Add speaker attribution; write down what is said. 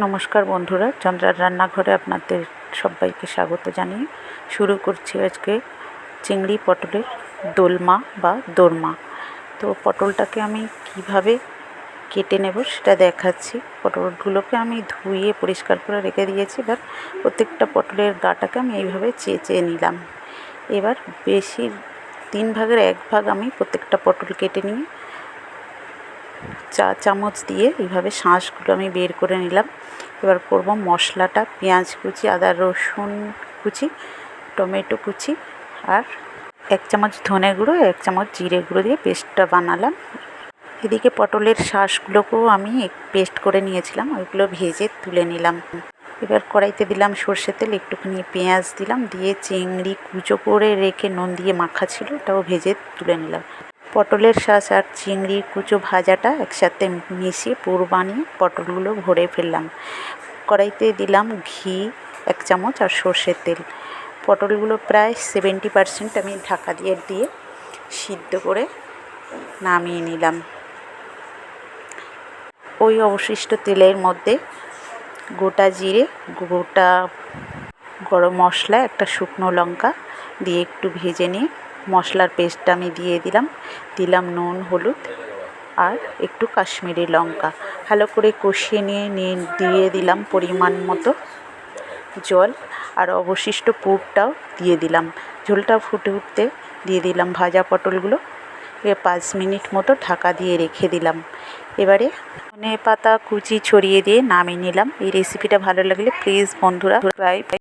Speaker 1: নমস্কার বন্ধুরা, চন্দ্রার রান্নাঘরে আপনাদের সবাইকে স্বাগত জানিয়ে শুরু করছি আজকে চিংড়ি পটলের দোলমা বা দোরমা। তো পটলটাকে আমি কীভাবে কেটে নেব সেটা দেখাচ্ছি। পটলগুলোকে আমি ধুয়ে পরিষ্কার করে রেখে দিয়েছি, এবার প্রত্যেকটা পটলের গাটাকে আমি এইভাবে চেঁচে নিলাম। এবার বেশি তিন ভাগের এক ভাগ আমি প্রত্যেকটা পটল কেটে নিয়ে চা চামচ দিয়ে এইভাবে শাঁসগুলো আমি বের করে নিলাম। এবার করব মশলাটা, পেঁয়াজ কুচি, আদা রসুন কুচি, টমেটো কুচি আর এক চামচ ধনে গুঁড়ো, এক চামচ জিরে গুঁড়ো দিয়ে পেস্টটা বানালাম। এদিকে পটলের শাঁসগুলোকেও আমি পেস্ট করে নিয়েছিলাম, ওইগুলো ভেজে তুলে নিলাম। এবার কড়াইতে দিলাম সর্ষে তেল, একটুখানি পেঁয়াজ দিলাম, দিয়ে চিংড়ি কুচো করে রেখে নুন দিয়ে মাখা ছিল ওটাও ভেজে তুলে নিলাম। পটলের শাঁস আর চিংড়ি কুচো ভাজাটা একসাথে মিশিয়ে পুর বানিয়ে পটলগুলো ভরে ফেললাম। কড়াইতে দিলাম ঘি, এক চামচ আর সর্ষের তেল। পটলগুলো প্রায় সেভেন্টি পারসেন্ট আমি ঢাকা দিয়ে দিয়ে সিদ্ধ করে নামিয়ে নিলাম। ওই অবশিষ্ট তেলের মধ্যে গোটা জিরে, গোটা গরম মশলা, একটা শুকনো লঙ্কা দিয়ে একটু ভেজে নিয়ে মশলার পেস্টটা আমি দিয়ে দিলাম। দিলাম নুন, হলুদ আর একটু কাশ্মীরি লঙ্কা। ভালো করে কষিয়ে নিয়ে নিয়ে দিয়ে দিলাম পরিমাণ মতো জল আর অবশিষ্ট পুরটাও দিয়ে দিলাম। ঝোলটা ফুটে উঠতে দিয়ে দিলাম ভাজা পটলগুলো। এ পাঁচ মিনিট মতো ঢাকা দিয়ে রেখে দিলাম। এবারে ধনে পাতা কুচি ছড়িয়ে দিয়ে নামিয়ে নিলাম। এই রেসিপিটা ভালো লাগলে প্লিজ বন্ধুরা